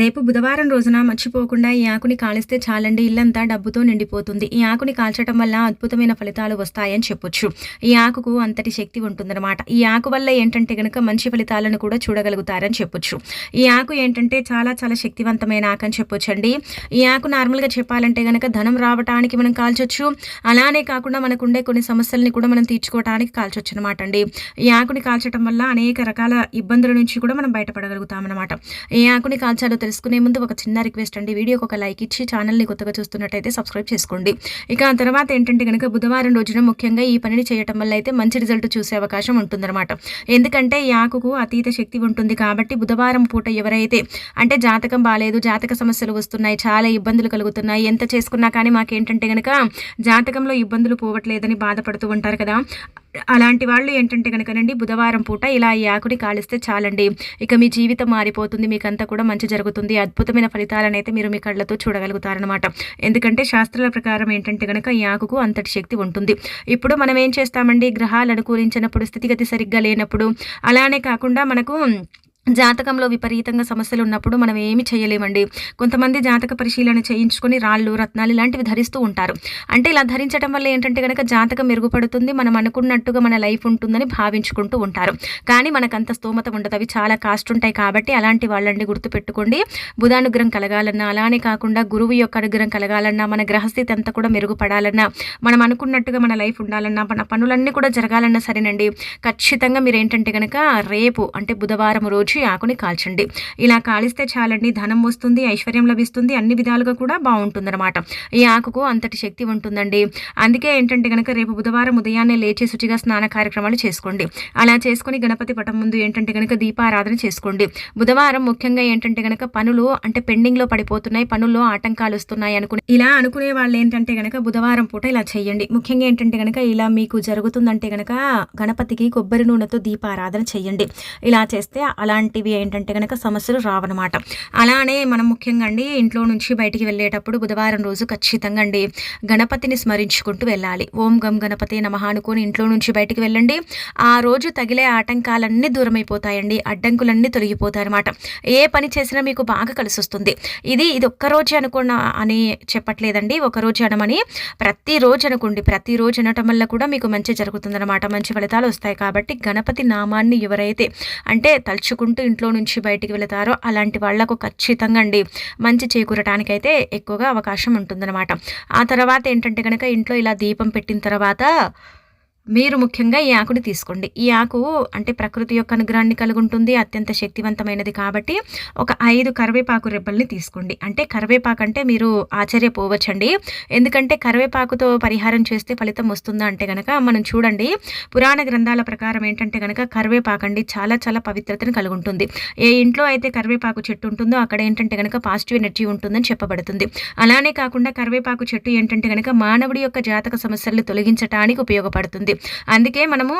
రేపు బుధవారం రోజున మర్చిపోకుండా ఈ ఆకుని కాలిస్తే చాలండి. ఇల్లంతా డబ్బుతో నిండిపోతుంది. ఈ ఆకుని కాల్చడం వల్ల అద్భుతమైన ఫలితాలు వస్తాయని చెప్పొచ్చు. ఈ ఆకుకు అంతటి శక్తి ఉంటుందన్నమాట. ఈ ఆకు వల్ల ఏంటంటే గనక మంచి ఫలితాలను కూడా చూడగలుగుతారని చెప్పొచ్చు. ఈ ఆకు ఏంటంటే చాలా చాలా శక్తివంతమైన ఆకు అని చెప్పొచ్చు అండి ఈ ఆకు నార్మల్గా చెప్పాలంటే గనక ధనం రావడానికి మనం కాల్చొచ్చు. అలానే కాకుండా మనకు ఉండే కొన్ని సమస్యల్ని కూడా మనం తీర్చుకోవడానికి కాల్చొచ్చు అనమాట అండి. ఈ ఆకుని కాల్చడం వల్ల అనేక రకాల ఇబ్బందుల నుంచి కూడా మనం బయటపడగలుగుతాం అనమాట ఈ ఆకుని కాల్చాలో తెలుసుకునే ముందు ఒక చిన్న రిక్వెస్ట్ అండి. వీడియోకి ఒక లైక్ ఇచ్చి ఛానల్ని కొత్తగా చూస్తున్నట్టయితే సబ్స్క్రైబ్ చేసుకోండి. ఇక ఆ తర్వాత ఏంటంటే కనుక బుధవారం రోజున ముఖ్యంగా ఈ పనిని చేయటం వల్ల అయితే మంచి రిజల్ట్ చూసే అవకాశం ఉంటుందన్నమాట. ఎందుకంటే ఈ ఆకుకు అతీత శక్తి ఉంటుంది కాబట్టి బుధవారం పూట ఎవరైతే అంటే జాతకం బాగాలేదు జాతక సమస్యలు వస్తున్నాయి చాలా ఇబ్బందులు కలుగుతున్నాయి ఎంత చేసుకున్నా కానీ మాకేంటంటే కనుక జాతకంలో ఇబ్బందులు పోవట్లేదని బాధపడుతూ ఉంటారు కదా. అలాంటి వాళ్ళు ఏంటంటే కనుకనండి బుధవారం పూట ఇలా ఈ ఆకుని కాలిస్తే చాలండి. ఇక మీ జీవితం మారిపోతుంది మీకంతా కూడా మంచి జరుగుతుంది. అద్భుతమైన ఫలితాలను అయితే మీరు మీ కళ్ళతో చూడగలుగుతారనమాట ఎందుకంటే శాస్త్రాల ప్రకారం ఏంటంటే కనుక ఈ ఆకుకు అంతటి శక్తి ఉంటుంది. ఇప్పుడు మనం ఏం చేస్తామండి? గ్రహాలు అనుకూలించినప్పుడు స్థితిగతి సరిగ్గా లేనప్పుడు అలానే కాకుండా మనకు జాతకంలో విపరీతంగా సమస్యలు ఉన్నప్పుడు మనం ఏమి చేయలేమండి. కొంతమంది జాతక పరిశీలన చేయించుకొని రాళ్ళు రత్నాలు ఇలాంటివి ధరిస్తూ ఉంటారు. అంటే ఇలా ధరించడం వల్ల ఏంటంటే కనుక జాతకం మెరుగుపడుతుంది మనం అనుకున్నట్టుగా మన లైఫ్ ఉంటుందని భావించుకుంటూ ఉంటారు. కానీ మనకంత స్తోమత ఉండదు. అవి చాలా కాస్ట్ ఉంటాయి కాబట్టి అలాంటి వాళ్ళని గుర్తుపెట్టుకోండి. బుధానుగ్రహం కలగాలన్నా అలానే కాకుండా గురువు యొక్క అనుగ్రహం కలగాలన్నా మన గ్రహస్థితి అంతా కూడా మెరుగుపడాలన్నా మనం అనుకున్నట్టుగా మన లైఫ్ ఉండాలన్నా మన పనులన్నీ కూడా జరగాలన్నా సరేనండి. ఖచ్చితంగా మీరు ఏంటంటే కనుక రేపు అంటే బుధవారం రోజు వచ్చి ఆకుని కాల్చండి. ఇలా కాలిస్తే చాలండి ధనం వస్తుంది ఐశ్వర్యం లభిస్తుంది అన్ని విధాలుగా కూడా బాగుంటుందన్నమాట. ఈ ఆకుకు అంతటి శక్తి ఉంటుందండి. అందుకే ఏంటంటే కనుక రేపు బుధవారం ఉదయాన్నే లేచి శుచిగా స్నాన కార్యక్రమాలు చేసుకోండి. అలా చేసుకుని గణపతి పటం ముందు ఏంటంటే కనుక దీపారాధన చేసుకోండి. బుధవారం ముఖ్యంగా ఏంటంటే కనుక పనులు అంటే పెండింగ్లో పడిపోతున్నాయి పనుల్లో ఆటంకాలు వస్తున్నాయి అనుకుని ఇలా అనుకునే వాళ్ళు ఏంటంటే కనుక బుధవారం పూట ఇలా చేయండి. ముఖ్యంగా ఏంటంటే కనుక ఇలా మీకు జరుగుతుందంటే కనుక గణపతికి కొబ్బరి నూనెతో దీపారాధన చేయండి. ఇలా చేస్తే అలాంటి లాంటివి ఏంటంటే కనుక సమస్యలు రావన్నమాట. అలానే మనం ముఖ్యంగా అండి ఇంట్లో నుంచి బయటికి వెళ్ళేటప్పుడు బుధవారం రోజు ఖచ్చితంగా అండి గణపతిని స్మరించుకుంటూ వెళ్ళాలి. ఓం గం గణపతి నమహ అనుకొని ఇంట్లో నుంచి బయటికి వెళ్ళండి. ఆ రోజు తగిలే ఆటంకాలన్నీ దూరమైపోతాయండి. అడ్డంకులన్నీ తొలగిపోతాయి అనమాట ఏ పని చేసినా మీకు బాగా కలిసి వస్తుంది ఇది ఇది ఒక్కరోజే అనుకున్న అని చెప్పట్లేదండి. ఒకరోజు అనమని ప్రతిరోజు అనుకోండి. ప్రతిరోజు అనటం వల్ల కూడా మీకు మంచి జరుగుతుందన్నమాట. మంచి ఫలితాలు వస్తాయి. కాబట్టి గణపతి నామాన్ని ఎవరైతే అంటే తలుచుకుంటూ అనుకుంటూ ఇంట్లో నుంచి బయటికి వెళతారో అలాంటి వాళ్ళకు ఖచ్చితంగా అండి మంచి చేకూరటానికైతే ఎక్కువగా అవకాశం ఉంటుందన్నమాట. ఆ తర్వాత ఏంటంటే కనుక ఇంట్లో ఇలా దీపం పెట్టిన తర్వాత మీరు ముఖ్యంగా ఈ ఆకుని తీసుకోండి. ఈ ఆకు అంటే ప్రకృతి యొక్క అనుగ్రహాన్ని కలిగి ఉంటుంది అత్యంత శక్తివంతమైనది కాబట్టి ఒక ఐదు కరివేపాకు రెబ్బల్ని తీసుకోండి. అంటే కరివేపాకు అంటే మీరు ఆశ్చర్యపోవచ్చండి. ఎందుకంటే కరివేపాకుతో పరిహారం చేస్తే ఫలితం వస్తుందా అంటే కనుక మనం చూడండి పురాణ గ్రంథాల ప్రకారం ఏంటంటే కనుక కరివేపాకు అండి చాలా చాలా పవిత్రతను కలిగి ఉంటుంది ఏ ఇంట్లో అయితే కరివేపాకు చెట్టు ఉంటుందో అక్కడ ఏంటంటే కనుక పాజిటివ్ ఎనర్జీ ఉంటుందని చెప్పబడుతుంది. అలానే కాకుండా కరివేపాకు చెట్టు ఏంటంటే కనుక మానవుడి యొక్క జాతక సమస్యలను తొలగించడానికి ఉపయోగపడుతుంది. అందుకే మనము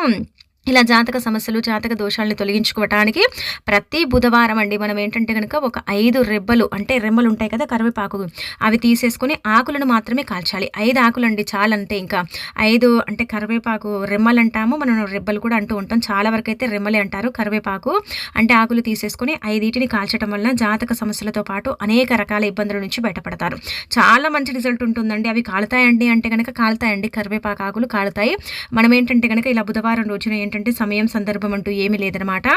ఇలా జాతక సమస్యలు జాతక దోషాలను తొలగించుకోవటానికి ప్రతి బుధవారం అండి మనం ఏంటంటే కనుక ఒక ఐదు రెబ్బలు అంటే రెమ్మలు ఉంటాయి కదా కరివేపాకు అవి తీసేసుకొని ఆకులను మాత్రమే కాల్చాలి. ఐదు ఆకులు అండి చాలంటే ఇంకా. ఐదు అంటే కరివేపాకు రెమ్మలు అంటాము మనం రెబ్బలు కూడా అంటూ ఉంటాం. చాలా వరకు అయితే రెమ్మలే అంటారు కరివేపాకు. అంటే ఆకులు తీసేసుకొని ఐదీటిని కాల్చడం వలన జాతక సమస్యలతో పాటు అనేక రకాల ఇబ్బందుల నుంచి బయటపడతారు. చాలా మంచి రిజల్ట్ ఉంటుందండి. అవి కాలుతాయండి అంటే కనుక కాలుతాయండి. కరివేపాకు ఆకులు కాలుతాయి. మనం ఏంటంటే కనుక ఇలా బుధవారం రోజున ఏంటంటే సమయం సందర్భం అంటూ ఏమీ లేదనమాట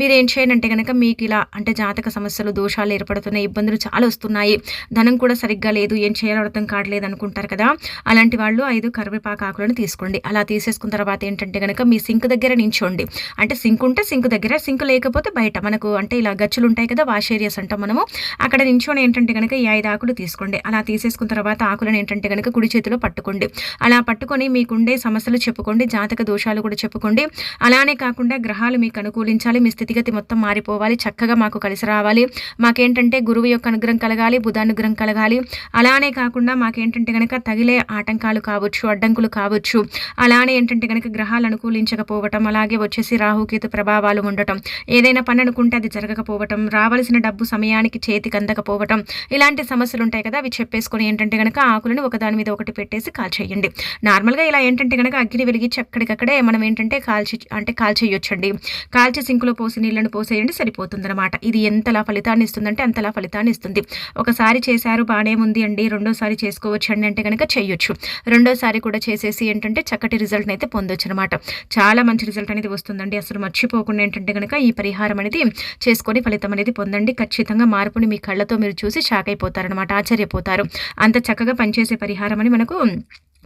మీరు ఏం చేయాలంటే కనుక మీకు ఇలా అంటే జాతక సమస్యలు దోషాలు ఏర్పడుతున్నాయి ఇబ్బందులు చాలా వస్తున్నాయి. ధనం కూడా సరిగ్గా లేదు ఏం చేయాలో అర్థం కావట్లేదు అనుకుంటారు కదా. అలాంటి వాళ్ళు ఐదు కరివేపాకు ఆకులను తీసుకోండి. అలా తీసేసుకున్న తర్వాత ఏంటంటే కనుక మీ సింక్ దగ్గర నించోండి. అంటే సింక్ ఉంటే సింక్ దగ్గర సింక్ లేకపోతే బయట మనకు అంటే ఇలా గచ్చులు ఉంటాయి కదా వాష్ ఏరియాస్ అంటాం మనము. అక్కడ నించోని ఏంటంటే కనుక ఈ ఐదు ఆకులు తీసుకోండి. అలా తీసేసుకున్న తర్వాత ఆకులను ఏంటంటే కనుక కుడి చేతిలో పట్టుకోండి. అలా పట్టుకొని మీకుండే సమస్యలు చెప్పుకోండి జాతక దోషాలు కూడా చెప్పుకోండి. అలానే కాకుండా గ్రహాలు మీకు అనుకూలించాలి మీ స్థితిగతి మొత్తం మారిపోవాలి చక్కగా మాకు కలిసి రావాలి. మాకేంటంటే గురువు యొక్క అనుగ్రహం కలగాలి బుధానుగ్రహం కలగాలి. అలానే కాకుండా మాకేంటంటే కనుక తగిలే ఆటంకాలు కావచ్చు అడ్డంకులు కావచ్చు. అలానే ఏంటంటే కనుక గ్రహాలు అనుకూలించకపోవటం అలాగే వచ్చేసి రాహుకేతు ప్రభావాలు ఉండటం. ఏదైనా పని అనుకుంటే అది జరగకపోవటం రావాల్సిన డబ్బు సమయానికి చేతికి అందకపోవటం ఇలాంటి సమస్యలు ఉంటాయి కదా అవి చెప్పేసుకొని ఏంటంటే కనుక ఆకులను ఒకదాని మీద ఒకటి పెట్టేసి కాల్చేయండి నార్మల్గా ఇలా ఏంటంటే కనుక అగ్ని వెలిగించి అక్కడికక్కడే మనం ఏంటంటే కాల్చి కాల్చి అంటే కాల్చేయొచ్చండి. కాల్చి సింకులో పోసి నీళ్ళను పోసేయండి సరిపోతుందన్నమాట. ఇది ఎంతలా ఫలితాన్ని ఇస్తుందంటే అంతలా ఫలితాన్ని ఇస్తుంది. ఒకసారి చేశారు బాగానే ఉంది అండి. రెండోసారి చేసుకోవచ్చు అండి అంటే కనుక చేయొచ్చు. రెండోసారి కూడా చేసేసి ఏంటంటే చక్కటి రిజల్ట్ అయితే పొందొచ్చు అనమాట చాలా మంచి రిజల్ట్ అనేది వస్తుందండి. అసలు మర్చిపోకుండా ఏంటంటే కనుక ఈ పరిహారం అనేది చేసుకొని ఫలితం అనేది పొందండి. ఖచ్చితంగా మార్పుని మీ కళ్ళతో మీరు చూసి షాక్ అయిపోతారనమాట ఆశ్చర్యపోతారు. అంత చక్కగా పనిచేసే పరిహారం అని మనకు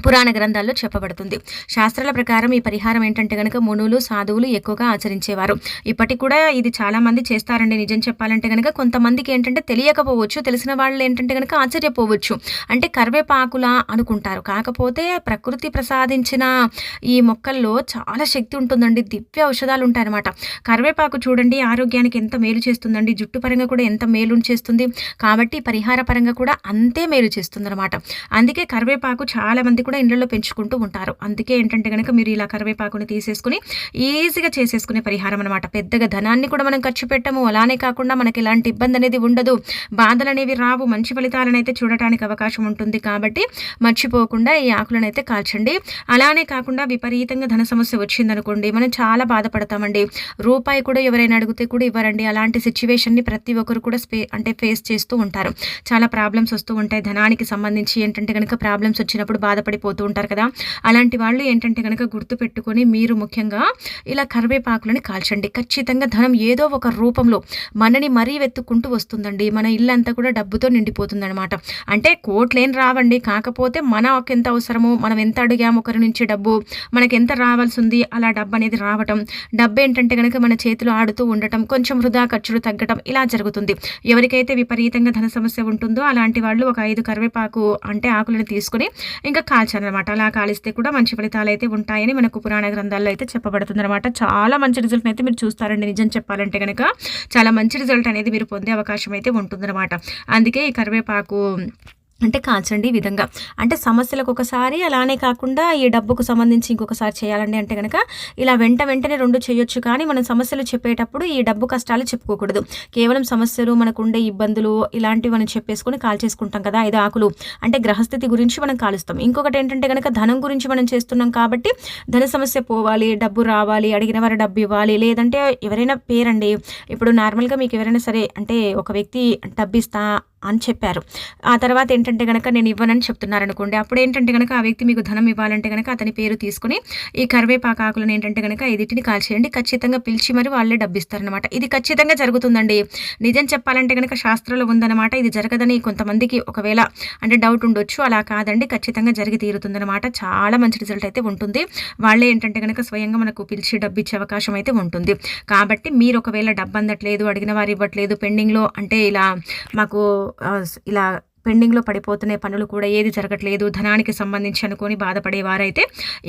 పురాణ గ్రంథాల్లో చెప్పబడుతుంది. శాస్త్రాల ప్రకారం ఈ పరిహారం ఏంటంటే కనుక మునులు సాధువులు ఎక్కువగా ఆచరించేవారు. ఇప్పటికి కూడా ఇది చాలా మంది చేస్తారండి. నిజం చెప్పాలంటే కనుక కొంతమందికి ఏంటంటే తెలియకపోవచ్చు తెలిసిన వాళ్ళు ఏంటంటే కనుక ఆశ్చర్యపోవచ్చు. అంటే కరివేపాకులా అనుకుంటారు. కాకపోతే ప్రకృతి ప్రసాదించిన ఈ మొక్కల్లో చాలా శక్తి ఉంటుందండి. దివ్య ఔషధాలు ఉంటాయన్నమాట. కరివేపాకు చూడండి ఆరోగ్యానికి ఎంత మేలు చేస్తుందండి. జుట్టు పరంగా కూడా ఎంత మేలు చేస్తుంది. కాబట్టి పరిహార పరంగా కూడా అంతే మేలు చేస్తుంది అనమాట అందుకే కరివేపాకు చాలా మంది కూడా ఇళ్ళలో పెంచుకుంటూ ఉంటారు. అందుకే ఏంటంటే కనుక మీరు ఇలా కరివేపాకుని తీసేసుకుని ఈజీగా చేసేసుకునే పరిహారం అనమాట పెద్దగా ధనాన్ని కూడా మనం ఖర్చు పెట్టము. అలానే కాకుండా మనకి ఎలాంటి ఇబ్బంది అనేది ఉండదు. బాధలు అనేవి రావు. మంచి ఫలితాలను అయితే చూడటానికి అవకాశం ఉంటుంది కాబట్టి మర్చిపోకుండా ఈ ఆకులను అయితే కాల్చండి. అలానే కాకుండా విపరీతంగా ధన సమస్య వచ్చిందనుకోండి మనం చాలా బాధపడతామండి. రూపాయి కూడా ఎవరైనా అడిగితే కూడా ఇవ్వరండి. అలాంటి సిచ్యువేషన్ని ప్రతి ఒక్కరు కూడా స్పే అంటే ఫేస్ చేస్తూ ఉంటారు. చాలా ప్రాబ్లమ్స్ వస్తూ ఉంటాయి. ధనానికి సంబంధించి ఏంటంటే కనుక ప్రాబ్లమ్స్ వచ్చినప్పుడు బాధపడి బాధపడిపోతూ ఉంటారు కదా. అలాంటి వాళ్ళు ఏంటంటే కనుక గుర్తు పెట్టుకొని మీరు ముఖ్యంగా ఇలా కరివేపాకులని కాల్చండి. ఖచ్చితంగా ధనం ఏదో ఒక రూపంలో మనని మరీ వెతుక్కుంటూ వస్తుందండి. మన ఇల్లు అంతా కూడా డబ్బుతో నిండిపోతుందనమాట అంటే కోట్లేం రావండి. కాకపోతే మనకు ఎంత అవసరమో మనం ఎంత అడిగాము ఒకరి నుంచి డబ్బు మనకి ఎంత రావాల్సి ఉంది అలా డబ్బు అనేది రావటం డబ్బు ఏంటంటే కనుక మన చేతిలో ఆడుతూ ఉండటం కొంచెం వృధా ఖర్చులు తగ్గటం ఇలా జరుగుతుంది. ఎవరికైతే విపరీతంగా ధన సమస్య ఉంటుందో అలాంటి వాళ్ళు ఒక ఐదు కరివేపాకు అంటే ఆకులను తీసుకుని ఇంకా కాల్చాలన్నమాట అలా కాలిస్తే కూడా మంచి ఫలితాలు అయితే ఉంటాయని మనకు పురాణ గ్రంథాల్లో అయితే చెప్పబడుతుంది అనమాట చాలా మంచి రిజల్ట్ అయితే మీరు చూస్తారండి నిజం చెప్పాలంటే కనుక చాలా మంచి రిజల్ట్ అనేది మీరు పొందే అవకాశం అయితే ఉంటుందన్నమాట. అందుకే ఈ కరివేపాకు అంటే కాల్చండి ఈ విధంగా. అంటే సమస్యలకు ఒకసారి అలానే కాకుండా ఈ డబ్బుకు సంబంధించి ఇంకొకసారి చేయాలండి అంటే కనుక ఇలా వెంట వెంటనే రెండు చేయొచ్చు కానీ మనం సమస్యలు చెప్పేటప్పుడు ఈ డబ్బు కష్టాలు చెప్పుకోకూడదు. కేవలం సమస్యలు మనకు ఉండే ఇబ్బందులు ఇలాంటివి మనం చెప్పేసుకొని కాల్ చేసుకుంటాం కదా ఐదు ఆకులు. అంటే గ్రహస్థితి గురించి మనం కాలుస్తాం. ఇంకొకటి ఏంటంటే కనుక ధనం గురించి మనం చేస్తున్నాం కాబట్టి ధన సమస్య పోవాలి డబ్బు రావాలి అడిగిన వారు డబ్బు ఇవ్వాలి. లేదంటే ఎవరైనా పేరండి. ఇప్పుడు నార్మల్గా మీకు ఎవరైనా సరే అంటే ఒక వ్యక్తి డబ్బు ఇస్తా అని చెప్పారు. ఆ తర్వాత ఏంటంటే కనుక నేను ఇవ్వనని చెప్తున్నారు అనుకోండి అప్పుడు ఏంటంటే కనుక ఆ వ్యక్తి మీకు ధనం ఇవ్వాలంటే కనుక అతని పేరు తీసుకుని ఈ కరివేపాకు ఆకులను ఏంటంటే కనుక ఎదిటిని కాల్చేయండి ఖచ్చితంగా పిలిచి మరి వాళ్ళే డబ్బిస్తారనమాట ఇది ఖచ్చితంగా జరుగుతుందండి. నిజం చెప్పాలంటే కనుక శాస్త్రంలో ఉందన్నమాట ఇది జరగదని కొంతమందికి ఒకవేళ అంటే డౌట్ ఉండొచ్చు అలా కాదండి ఖచ్చితంగా జరిగి తీరుతుందనమాట చాలా మంచి రిజల్ట్ అయితే ఉంటుంది. వాళ్ళే ఏంటంటే కనుక స్వయంగా మనకు పిలిచి డబ్బు ఇచ్చే అవకాశం అయితే ఉంటుంది. కాబట్టి మీరు ఒకవేళ డబ్బు అందట్లేదు అడిగిన వారు ఇవ్వట్లేదు పెండింగ్లో అంటే ఇలా మాకు ఇలా పెండింగ్లో పడిపోతున్న పనులు కూడా ఏది జరగట్లేదు ధనానికి సంబంధించి అనుకొని బాధపడే వారైతే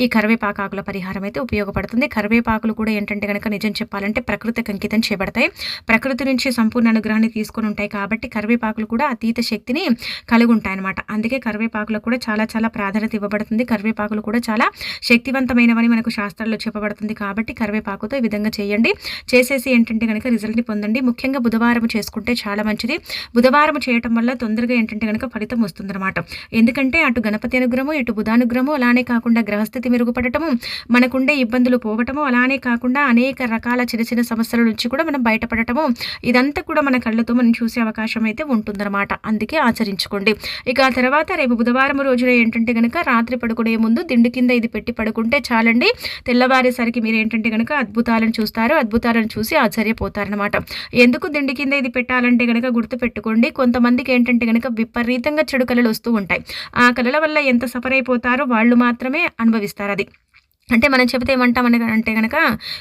ఈ కరివేపాకాకుల పరిహారం అయితే ఉపయోగపడుతుంది. కరివేపాకులు కూడా ఏంటంటే కనుక నిజం చెప్పాలంటే ప్రకృతికి అంకితం చేయబడతాయి. ప్రకృతి నుంచి సంపూర్ణ అనుగ్రహాన్ని తీసుకొని ఉంటాయి కాబట్టి కరివేపాకులు కూడా అతీత శక్తిని కలిగి ఉంటాయి అనమాట అందుకే కరివేపాకులకు కూడా చాలా చాలా ప్రాధాన్యత ఇవ్వబడుతుంది. కరివేపాకులు కూడా చాలా శక్తివంతమైనవని మనకు శాస్త్రాల్లో చెప్పబడుతుంది కాబట్టి కరివేపాకుతో ఈ విధంగా చేయండి. చేసేసి ఏంటంటే కనుక రిజల్ట్ని పొందండి. ముఖ్యంగా బుధవారం చేసుకుంటే చాలా మంచిది. బుధవారం చేయటం వల్ల తొందరగా ఏంటంటే చేసుకుంటే కనుక ఫలితం వస్తుందన్నమాట. ఎందుకంటే అటు గణపతి అనుగ్రహము ఇటు బుధానుగ్రహము అలానే కాకుండా గ్రహస్థితి మెరుగుపడటము మనకుండే ఇబ్బందులు పోవటము అలానే కాకుండా అనేక రకాల చిన్న చిన్న సమస్యల నుంచి కూడా మనం బయటపడటము ఇదంతా కూడా మన కళ్ళతో మనం చూసే అవకాశం అయితే ఉంటుందన్నమాట. అందుకే ఆచరించుకోండి. ఇక ఆ తర్వాత రేపు బుధవారం రోజున ఏంటంటే కనుక రాత్రి పడుకునే ముందు దిండు కింద ఇది పెట్టి పడుకుంటే చాలండి. తెల్లవారేసరికి మీరు ఏంటంటే కనుక అద్భుతాలను చూస్తారు అద్భుతాలను చూసి ఆశ్చర్యపోతారనమాట ఎందుకు దిండి కింద ఇది పెట్టాలంటే కనుక గుర్తు పెట్టుకోండి కొంతమందికి ఏంటంటే కనుక విపరీతంగా చెడు కళలు వస్తూ ఉంటాయి. ఆ కళల వల్ల ఎంత సఫర్ అయిపోతారో వాళ్ళు మాత్రమే అనుభవిస్తారు అది. అంటే మనం చెబితే ఏమంటామని అంటే కనుక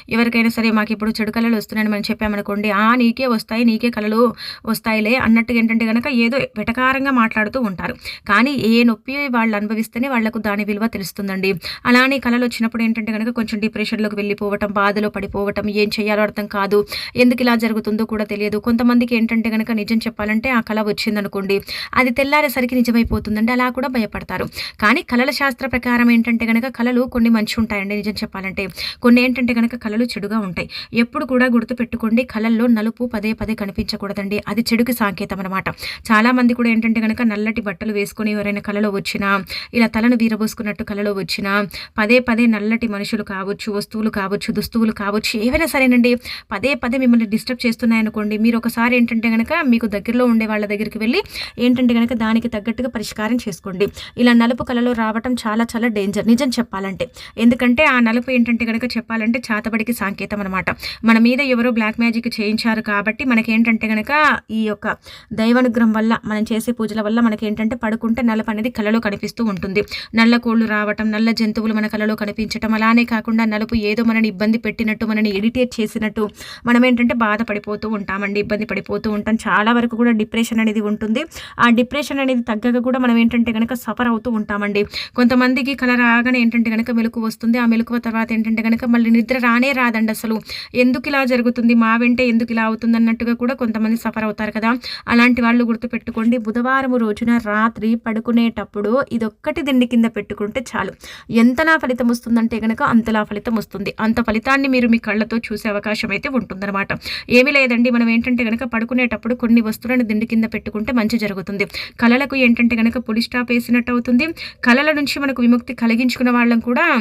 ఎవరికైనా సరే మాకు ఇప్పుడు చెడు కళలు వస్తున్నాయని మనం చెప్పామనుకోండి ఆ నీకే వస్తాయి నీకే కళలు వస్తాయిలే అన్నట్టు ఏంటంటే కనుక ఏదో వెటకారంగా మాట్లాడుతూ ఉంటారు. కానీ ఏ నొప్పి వాళ్ళు అనుభవిస్తేనే వాళ్ళకు దాని విలువ తెలుస్తుందండి. అలానే కళలు వచ్చినప్పుడు ఏంటంటే కనుక కొంచెం డిప్రెషన్లోకి వెళ్ళిపోవటం బాధలో పడిపోవటం ఏం చేయాలో అర్థం కాదు ఎందుకు ఇలా జరుగుతుందో కూడా తెలియదు. కొంతమందికి ఏంటంటే కనుక నిజం చెప్పాలంటే ఆ కళ వచ్చిందనుకోండి అది తెల్లారేసరికి నిజమైపోతుందండి అలా కూడా భయపడతారు. కానీ కళల శాస్త్ర ప్రకారం ఏంటంటే కనుక కళలు కొన్ని మంచి ఉంటాయండి నిజం చెప్పాలంటే. కొన్ని ఏంటంటే కనుక కళలు చెడుగా ఉంటాయి. ఎప్పుడు కూడా గుర్తుపెట్టుకోండి కళల్లో నలుపు పదే పదే కనిపించకూడదండి. అది చెడుకి సాంకేతం అనమాట చాలామంది కూడా ఏంటంటే కనుక నల్లటి బట్టలు వేసుకొని ఎవరైనా కళలో వచ్చినా ఇలా తలను వీరబోసుకున్నట్టు కళలో వచ్చినా పదే పదే నల్లటి మనుషులు కావచ్చు వస్తువులు కావచ్చు దుస్తువులు కావచ్చు ఏవైనా సరేనండి పదే పదే మిమ్మల్ని డిస్టర్బ్ చేస్తున్నాయనుకోండి మీరు ఒకసారి ఏంటంటే కనుక మీకు దగ్గరలో ఉండే వాళ్ళ దగ్గరికి వెళ్ళి ఏంటంటే కనుక దానికి తగ్గట్టుగా పరిష్కారం చేసుకోండి. ఇలా నలుపు కళలో రావటం చాలా చాలా డేంజర్. నిజం చెప్పాలంటే. ఎందుకంటే ఆ నలుపు ఏంటంటే కనుక చెప్పాలంటే చాతబడికి సాంకేతం అనమాట మన మీద ఎవరో బ్లాక్ మ్యాజిక్ చేయించారు కాబట్టి మనకేంటంటే కనుక ఈ యొక్క దైవానుగ్రహం వల్ల మనం చేసే పూజల వల్ల మనకి ఏంటంటే పడుకుంటే నలుపు అనేది కళలో కనిపిస్తూ ఉంటుంది. నల్ల కోళ్ళు రావటం నల్ల జంతువులు మన కళలో కనిపించటం అలానే కాకుండా నలుపు ఏదో మనని ఇబ్బంది పెట్టినట్టు మనని ఎడిటేట్ చేసినట్టు మనం ఏంటంటే బాధపడిపోతూ ఉంటామండి ఇబ్బంది పడిపోతూ ఉంటాం. చాలా వరకు కూడా డిప్రెషన్ అనేది ఉంటుంది. ఆ డిప్రెషన్ అనేది తగ్గక కూడా మనం ఏంటంటే కనుక సఫర్ అవుతూ ఉంటామండి. కొంతమందికి కళ రాగానే ఏంటంటే కనుక మెలకు వస్తుంది. ఆ మెలకువ తర్వాత ఏంటంటే కనుక మళ్ళీ నిద్ర రానే రాదండి అసలు. ఎందుకు ఇలా జరుగుతుంది? మా వెంటే ఎందుకు ఇలా అవుతుంది అన్నట్టుగా కూడా కొంతమంది సఫర్ అవుతారు కదా. అలాంటి వాళ్ళు గుర్తుపెట్టుకోండి. బుధవారం రోజున రాత్రి పడుకునేటప్పుడు ఇదొక్కటి దిండి కింద పెట్టుకుంటే చాలు. ఎంతలా ఫలితం వస్తుందంటే కనుక అంతలా ఫలితం వస్తుంది. అంత ఫలితాన్ని మీరు మీ కళ్ళతో చూసే అవకాశం అయితే ఉంటుందన్నమాట. ఏమీ లేదండి. మనం ఏంటంటే కనుక పడుకునేటప్పుడు కొన్ని వస్తువులను దిండి కింద పెట్టుకుంటే మంచి జరుగుతుంది. కళలకు ఏంటంటే కనుక పులి స్టాప్ వేసినట్టు అవుతుంది. కళల నుంచి మనకు విముక్తి కలిగించుకున్న వాళ్ళం కూడా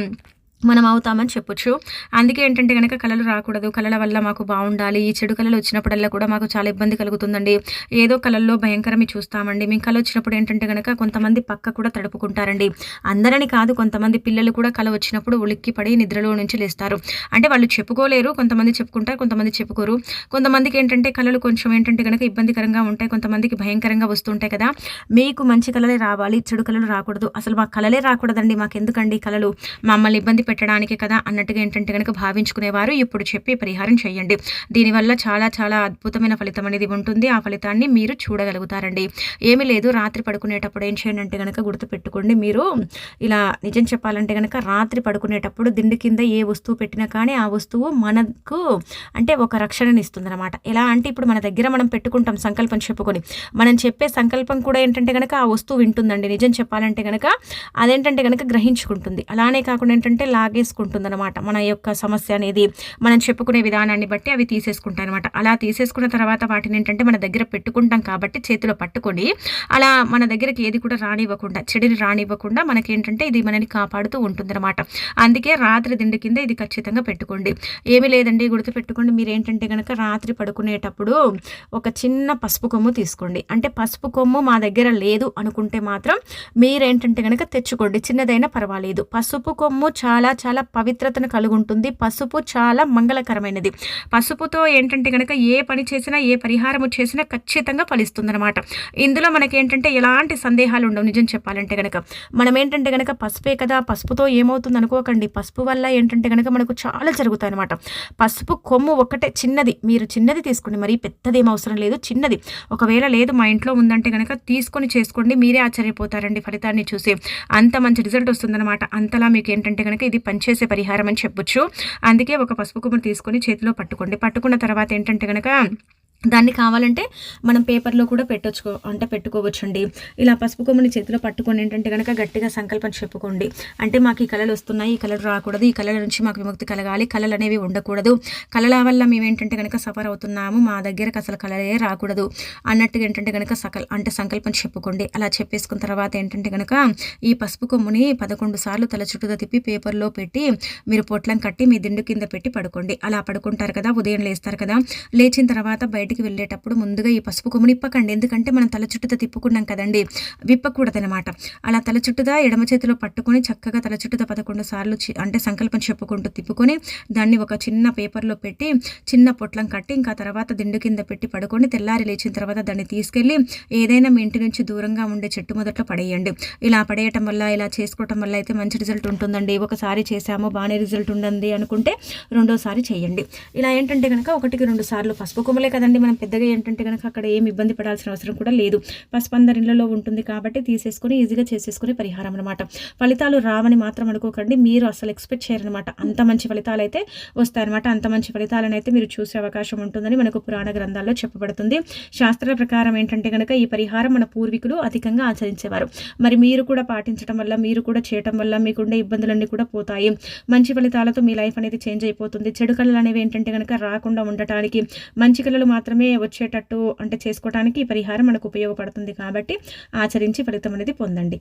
మనం అవుతామని చెప్పొచ్చు. అందుకే ఏంటంటే కనుక కళలు రాకూడదు. కళల వల్ల మాకు బాగుండాలి. ఈ చెడు కళలు వచ్చినప్పుడల్లా కూడా మాకు చాలా ఇబ్బంది కలుగుతుందండి. ఏదో కళల్లో భయంకరమే చూస్తామండి. మేము కళ వచ్చినప్పుడు ఏంటంటే కనుక కొంతమంది పక్క కూడా తడుపుకుంటారండి. అందరని కాదు కొంతమంది పిల్లలు కూడా కళ వచ్చినప్పుడు ఉలిక్కి పడి నిద్రలో నుంచి లేస్తారు. అంటే వాళ్ళు చెప్పుకోలేరు. కొంతమంది చెప్పుకుంటారు కొంతమంది చెప్పుకోరు. కొంతమందికి ఏంటంటే కళలు కొంచెం ఏంటంటే కనుక ఇబ్బందికరంగా ఉంటాయి. కొంతమందికి భయంకరంగా వస్తుంటాయి కదా. మీకు మంచి కళలే రావాలి. చెడు కళలు రాకూడదు. అసలు మా కళలే రాకూడదండి. మాకు ఎందుకండి కళలు? మమ్మల్ని ఇబ్బంది పెట్టడానికి కదా అన్నట్టుగా ఏంటంటే కనుక భావించుకునేవారు. ఇప్పుడు చెప్పి పరిహారం చేయండి. దీనివల్ల చాలా చాలా అద్భుతమైన ఫలితం అనేది ఉంటుంది. ఆ ఫలితాన్ని మీరు చూడగలుగుతారండి. ఏమీ లేదు. రాత్రి పడుకునేటప్పుడు ఏం చేయండి అంటే కనుక గుర్తుపెట్టుకోండి. మీరు ఇలా నిజం చెప్పాలంటే కనుక రాత్రి పడుకునేటప్పుడు దిండు కింద ఏ వస్తువు పెట్టినా కానీ ఆ వస్తువు మనకు అంటే ఒక రక్షణని ఇస్తుంది అనమాట ఎలా అంటే ఇప్పుడు మన దగ్గర మనం పెట్టుకుంటాం సంకల్పం చెప్పుకొని. మనం చెప్పే సంకల్పం కూడా ఏంటంటే కనుక ఆ వస్తువు వింటుందండి. నిజం చెప్పాలంటే కనుక అదేంటంటే కనుక గ్రహించుకుంటుంది. అలానే కాకుండా ఏంటంటే లాగేసుకుంటుంది అనమాట మన యొక్క సమస్య అనేది మనం చెప్పుకునే విధానాన్ని బట్టి అవి తీసేసుకుంటాయి అనమాట అలా తీసేసుకున్న తర్వాత వాటిని ఏంటంటే మన దగ్గర పెట్టుకుంటాం కాబట్టి చేతిలో పట్టుకొని అలా మన దగ్గరికి ఏది కూడా రానివ్వకుండా చెడిని రానివ్వకుండా మనకేంటంటే ఇది మనని కాపాడుతూ ఉంటుందన్నమాట. అందుకే రాత్రి దిండు కింద ఇది ఖచ్చితంగా పెట్టుకోండి. ఏమీ లేదండి గుర్తుపెట్టుకోండి మీరు ఏంటంటే కనుక రాత్రి పడుకునేటప్పుడు ఒక చిన్న పసుపు కొమ్ము తీసుకోండి. అంటే పసుపు కొమ్ము మా దగ్గర లేదు అనుకుంటే మాత్రం మీరేంటంటే కనుక తెచ్చుకోండి. చిన్నదైనా పర్వాలేదు. పసుపు కొమ్ము చాలా చాలా పవిత్రతను కలిగి ఉంటుంది పసుపు చాలా మంగళకరమైనది. పసుపుతో ఏంటంటే కనుక ఏ పని చేసినా ఏ పరిహారము చేసినా ఖచ్చితంగా ఫలిస్తుందన్నమాట. ఇందులో మనకి ఏంటంటే ఎలాంటి సందేహాలు ఉండవు. నిజం చెప్పాలంటే కనుక మనం ఏంటంటే కనుక పసుపే కదా పసుపుతో ఏమవుతుంది అనుకోకండి. పసుపు వల్ల ఏంటంటే కనుక మనకు చాలా జరుగుతాయి అనమాట పసుపు కొమ్ము ఒకటే చిన్నది. మీరు చిన్నది తీసుకోండి. మరి పెద్దదేం అవసరం లేదు. చిన్నది. ఒకవేళ లేదు మా ఇంట్లో ఉందంటే కనుక తీసుకొని చేసుకోండి. మీరే ఆశ్చర్యపోతారండి ఫలితాన్ని చూసి. అంత మంచి రిజల్ట్ వస్తుందన్నమాట. అంతలా మీకు ఏంటంటే కనుక ఇది పనిచేసే పరిహారం అని చెప్పొచ్చు. అందుకే ఒక పసుపు కొమ్ము తీసుకొని చేతిలో పట్టుకోండి. పట్టుకున్న తర్వాత ఏంటంటే కనుక దాన్ని కావాలంటే మనం పేపర్లో కూడా పెట్టొచ్చుకో అంటే పెట్టుకోవచ్చండి. ఇలా పసుపు కొమ్మని చేతిలో పట్టుకొని ఏంటంటే కనుక గట్టిగా సంకల్పం చెప్పుకోండి. అంటే మాకు ఈ కళలు వస్తున్నాయి ఈ కళలు రాకూడదు ఈ కళల నుంచి మాకు విముక్తి కలగాలి కళలు అనేవి ఉండకూడదు. కళల వల్ల మేము ఏంటంటే కనుక సఫర్ అవుతున్నాము మా దగ్గరకు అసలు కళలే రాకూడదు. అన్నట్టుగా ఏంటంటే కనుక సకల్ అంటే సంకల్పం చెప్పుకోండి. అలా చెప్పేసుకున్న తర్వాత ఏంటంటే కనుక ఈ పసుపు కొమ్ముని పదకొండు సార్లు తల చుట్టూతో తిప్పి పేపర్లో పెట్టి మీరు పొట్లం కట్టి మీ దిండు కింద పెట్టి పడుకోండి. అలా పడుకుంటారు కదా ఉదయం లేస్తారు కదా. లేచిన తర్వాత బయట బయటికి వెళ్ళేటప్పుడు ముందుగా ఈ పసుపు కొమ్ముని ఇప్పకండి. ఎందుకంటే మనం తల చుట్టూతో తిప్పుకున్నాం కదండి. విప్పకూడదనమాట అలా తల చుట్టూదా ఎడమ చేతిలో పట్టుకొని చక్కగా తల చుట్టూతో పదకొండు సార్లు అంటే సంకల్పం చెప్పుకుంటూ తిప్పుకొని దాన్ని ఒక చిన్న పేపర్లో పెట్టి చిన్న పొట్లం కట్టి ఇంకా తర్వాత దిండు కింద పెట్టి పడుకొని తెల్లారి లేచిన తర్వాత దాన్ని తీసుకెళ్ళి ఏదైనా మీ ఇంటి నుంచి దూరంగా ఉండే చెట్టు మొదట్లో పడేయండి. ఇలా పడేయటం వల్ల ఇలా చేసుకోవటం వల్ల అయితే మంచి రిజల్ట్ ఉంటుందండి. ఒకసారి చేసాము బాగానే రిజల్ట్ ఉండండి అనుకుంటే రెండోసారి చేయండి. ఇలా ఏంటంటే కనుక ఒకటికి రెండు సార్లు పసుపు కొమ్మలే కదండి. మనం పెద్దగా ఏంటంటే కనుక అక్కడ ఏమి ఇబ్బంది పడాల్సిన అవసరం కూడా లేదు. పసుపందరి ఇళ్ళలో ఉంటుంది కాబట్టి తీసేసుకొని ఈజీగా చేసేసుకునే పరిహారం అనమాట ఫలితాలు రావని మాత్రం అనుకోకండి. మీరు అసలు ఎక్స్పెక్ట్ చేయరనమాట అంత మంచి ఫలితాలు అయితే వస్తాయన్నమాట. అంత మంచి ఫలితాలను అయితే మీరు చూసే అవకాశం ఉంటుందని మనకు పురాణ గ్రంథాల్లో చెప్పబడుతుంది. శాస్త్ర ప్రకారం ఏంటంటే కనుక ఈ పరిహారం మన పూర్వీకులు అధికంగా ఆచరించేవారు. మరి మీరు కూడా పాటించడం వల్ల మీరు కూడా చేయటం వల్ల మీకుండే ఇబ్బందులన్నీ కూడా పోతాయి. మంచి ఫలితాలతో మీ లైఫ్ అనేది చేంజ్ అయిపోతుంది. చెడు కళలు అనేవి ఏంటంటే కనుక రాకుండా ఉండటానికి మంచి కళలు మాత్రం మాత్రమే వచ్చేటట్టు అంటే చేసుకోవడానికి ఈ పరిహారం మనకు ఉపయోగపడుతుంది కాబట్టి ఆచరించి ఫలితం అనేది పొందండి.